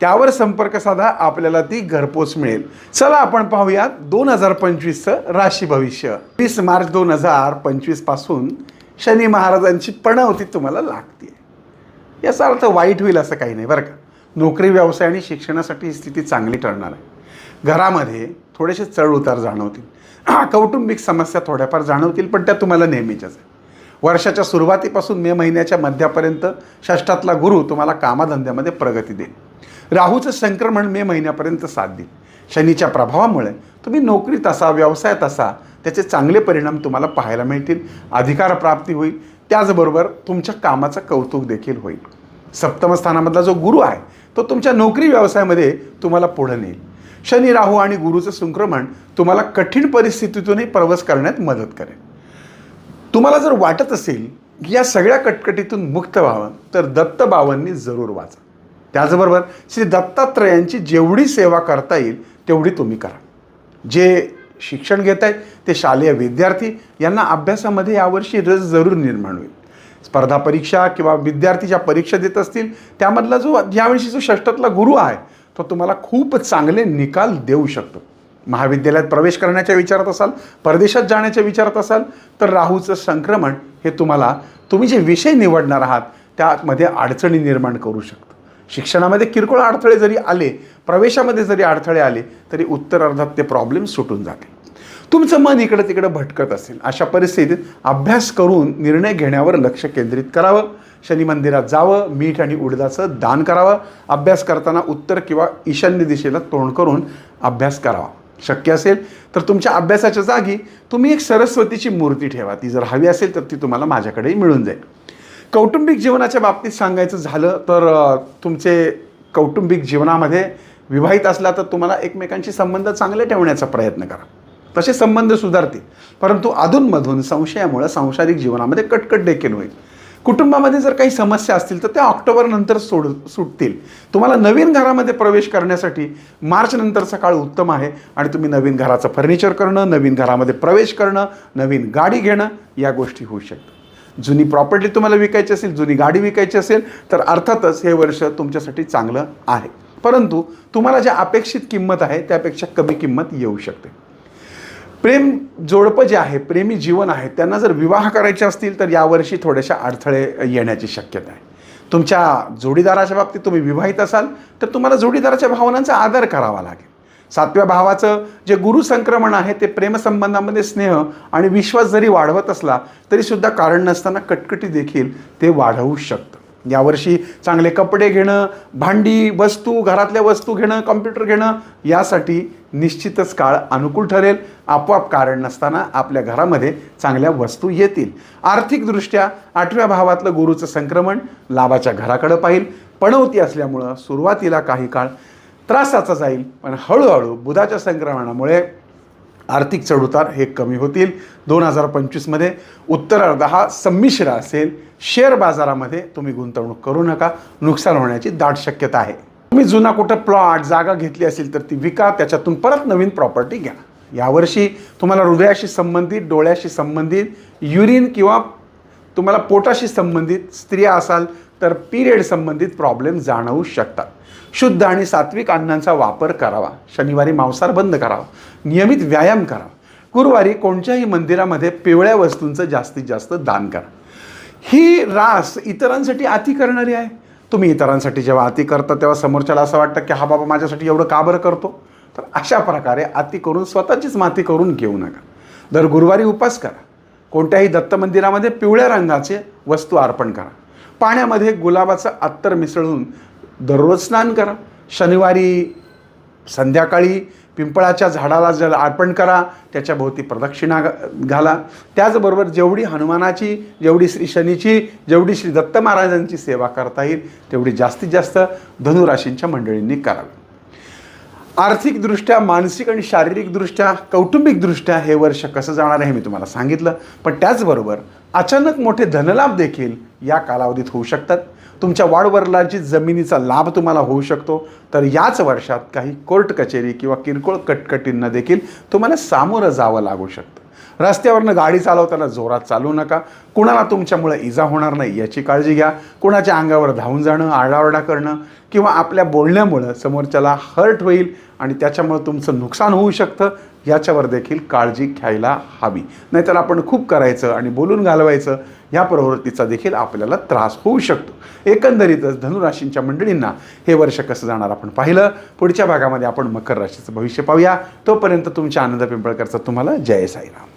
त्यावर संपर्क साधा आपल्याला ती घरपोच मिळेल. चला आपण पाहूयात दोन हजार पंचवीसचं राशी भविष्य. वीस मार्च दोन हजार पंचवीसपासून शनी महाराजांची पणवती तुम्हाला लागते याचा अर्थ वाईट होईल असं काही नाही बरं का? नोकरी व्यवसाय आणि शिक्षणासाठी ही स्थिती चांगली ठरणार आहे. घरामध्ये थोडेसे चढ उतार जाणवतील. हा कौटुंबिक समस्या थोड्याफार जाणवतील पण त्या तुम्हाला नेहमीच्याच आहे वर्षाच्या सुरुवातीपासून मे महिन्याच्या मध्यापर्यंत षष्ठातला गुरु तुम्हाला कामाधंद्यामध्ये प्रगती देईल. राहूचं संक्रमण मे महिन्यापर्यंत साथ देईल. शनीच्या प्रभावामुळे तुम्ही नोकरीत असा व्यवसायात असा त्याचे चांगले परिणाम तुम्हाला पाहायला मिळतील अधिकार प्राप्ती होईल. त्याचबरोबर तुमच्या कामाचं कौतुक देखील होईल. सप्तमस्थानामधला जो गुरु आहे तो तुमच्या नोकरी व्यवसायामध्ये तुम्हाला पुढे नेईल. शनी राहू आणि गुरुचं संक्रमण तुम्हाला कठीण परिस्थितीतूनही प्रवास करण्यात मदत करेल. तुम्हाला जर वाटत असेल की या सगळ्या कटकटीतून मुक्त व्हावं तर दत्त बाबांनी जरूर वाचा. त्याचबरोबर श्री दत्तात्रयांची जेवढी सेवा करता येईल तेवढी तुम्ही करा. जे शिक्षण घेत आहेत ते शालेय विद्यार्थी यांना अभ्यासामध्ये यावर्षी रस जरूर निर्माण होईल. स्पर्धा परीक्षा किंवा विद्यार्थी ज्या परीक्षा देत असतील त्यामधला जो यावर्षी जो षष्टातला गुरु आहे तो तुम्हाला खूप चांगले निकाल देऊ शकतो. महाविद्यालयात प्रवेश करण्याच्या विचारात असाल परदेशात जाण्याच्या विचारात असाल तर राहूचं संक्रमण हे तुम्हाला तुम्ही जे विषय निवडणार आहात त्यामध्ये अडचणी निर्माण करू शकतं. शिक्षणामध्ये किरकोळ अडथळे जरी आले प्रवेशामध्ये जरी अडथळे आले तरी उत्तर अर्धात ते प्रॉब्लेम सुटून जाते तुमचं मन इकडं तिकडं भटकत असेल. अशा परिस्थितीत अभ्यास करून निर्णय घेण्यावर लक्ष केंद्रित करावं. शनी मंदिरात जावं मीठ आणि उडदाचं दान करावं. अभ्यास करताना उत्तर किंवा ईशान्य दिशेला तोंड करून अभ्यास करावा. शक्य असेल तर तुमच्या अभ्यासाच्या जागी तुम्ही एक सरस्वतीची मूर्ती ठेवा. ती जर हवी असेल तर ती तुम्हाला माझ्याकडेही मिळून जाईल. कौटुंबिक जीवनाच्या बाबतीत सांगायचं झालं तर तुमचे कौटुंबिक जीवनामध्ये विवाहित असला तर तुम्हाला एकमेकांशी संबंध चांगले ठेवण्याचा प्रयत्न करा. तसे संबंध सुधारतील. परंतु अधूनमधून संशयामुळे सांसारिक जीवनामध्ये कटकट देखील होईल. कुटुंबामध्ये जर काही समस्या असतील तर त्या ऑक्टोबरनंतर सोड सुटतील. तुम्हाला नवीन घरामध्ये प्रवेश करण्यासाठी मार्चनंतरचा काळ उत्तम आहे आणि तुम्ही नवीन घराचं फर्निचर करणं नवीन घरामध्ये प्रवेश करणं नवीन गाडी घेणं या गोष्टी होऊ शकतात. जुनी प्रॉपर्टी तुम्हाला विकायची असेल जुनी गाडी विकायची असेल तर अर्थातच हे वर्ष तुमच्यासाठी चांगलं आहे. परंतु तुम्हाला ज्या अपेक्षित किंमत आहे त्यापेक्षा कमी किंमत येऊ शकते. प्रेम जोडपं जे आहे प्रेमी जीवन आहे त्यांना जर विवाह करायचे असतील तर यावर्षी थोड्याशा अडथळे येण्याची शक्यता आहे. तुमच्या जोडीदाराच्या बाबतीत तुम्ही विवाहित असाल तर तुम्हाला जोडीदाराच्या भावनांचा आदर करावा लागेल. सातव्या भावाचं जे गुरु संक्रमण आहे ते प्रेमसंबंधामध्ये स्नेह आणि विश्वास जरी वाढवत असला तरीसुद्धा कारण नसताना कटकटी देखील ते वाढवू शकतं. यावर्षी चांगले कपडे घेणं भांडी वस्तू घरातल्या वस्तू घेणं कॉम्प्युटर घेणं यासाठी निश्चितच काळ अनुकूल ठरेल. आपोआप कारण नसताना आपल्या घरामध्ये चांगल्या वस्तू येतील. आर्थिकदृष्ट्या आठव्या भावातलं गुरुचं संक्रमण लाभाच्या घराकडं पाहिल. पणवती असल्यामुळं सुरुवातीला काही काळ त्रासाचा जाईल. पण हळूहळू बुधाच्या संक्रमणामुळे आर्थिक चढउतार हे कमी होतील. दोन हजार पंचवीसमध्ये उत्तरार्ध हा संमिश्र असेल. शेअर बाजारामध्ये तुम्ही गुंतवणूक करू नका. नुकसान होण्याची दाट शक्यता आहे. तुम्ही जुना कुठं प्लॉट जागा घेतली असेल तर ती विका. त्याच्यातून परत नवीन प्रॉपर्टी घ्या. यावर्षी तुम्हाला हृदयाशी संबंधित डोळ्याशी संबंधित युरिन किंवा तुम्हाला पोटाशी संबंधित स्त्रिया असाल तर पिरियड संबंधित प्रॉब्लेम जाणवू शकतात. शुद्ध आणि सात्विक अन्नांचा वापर करावा. शनिवारी मांसार बंद करावा. नियमित व्यायाम करावा गुरुवारी कोणत्याही मंदिरामध्ये पिवळ्या वस्तूंचं जास्तीत जास्त दान करा. ही रास इतरांसाठी अति करणारी आहे. तुम्ही इतरांसाठी जेव्हा अति करता तेव्हा समोरच्याला असं वाटतं की हा बाबा माझ्यासाठी एवढं का बरं करतो? तर अशा प्रकारे अति करून स्वतःचीच माती करून घेऊ नका. दर गुरुवारी उपास करा. कोणत्याही दत्त मंदिरामध्ये पिवळ्या रंगाचे वस्तू अर्पण करा. पाण्यामध्ये गुलाबाचं अत्तर मिसळून दररोज स्नान करा. शनिवारी संध्याकाळी पिंपळाच्या झाडाला जल अर्पण करा. त्याच्याभोवती प्रदक्षिणा घाला. त्याचबरोबर जेवढी हनुमानाची जेवढी श्री शनीची जेवढी श्री दत्त महाराजांची सेवा करता येईल तेवढी जास्तीत जास्त धनुराशींच्या मंडळींनी करावी. आर्थिकदृष्ट्या मानसिक आणि शारीरिकदृष्ट्या कौटुंबिकदृष्ट्या हे वर्ष कसं जाणार आहे मी तुम्हाला सांगितलं. पण त्याचबरोबर अचानक मोठे धनलाभ देखील या कालावधीत होऊ शकतात. तुमच्या वाडवडिलांची जमिनीचा लाभ तुम्हाला होऊ शकतो. तर याच वर्षात काही कोर्ट कचेरी किंवा किरकोळ कटकटींना देखील तुम्हाला सामोरं जावं लागू शकतं. रस्त्यावरनं गाडी चालवताना जोरात चालू नका. कुणाला तुमच्यामुळे इजा होणार नाही याची काळजी घ्या. कुणाच्या अंगावर धावून जाणं आरडाओरडा करणं किंवा आपल्या बोलण्यामुळं समोरच्याला हर्ट होईल आणि त्याच्यामुळं तुमचं नुकसान होऊ शकतं याच्यावर देखील काळजी घ्यायला हवी. नाहीतर आपण खूप करायचं आणि बोलून घालवायचं ह्या प्रवृत्तीचा देखील आपल्याला त्रास होऊ शकतो. एकंदरीतच धनुराशींच्या मंडळींना हे वर्ष कसं जाणार आपण पाहिलं. पुढच्या भागामध्ये आपण मकर राशीचं भविष्य पाहूया. तोपर्यंत तुमच्या आनंद पिंपळकरचा तुम्हाला जय साईराम.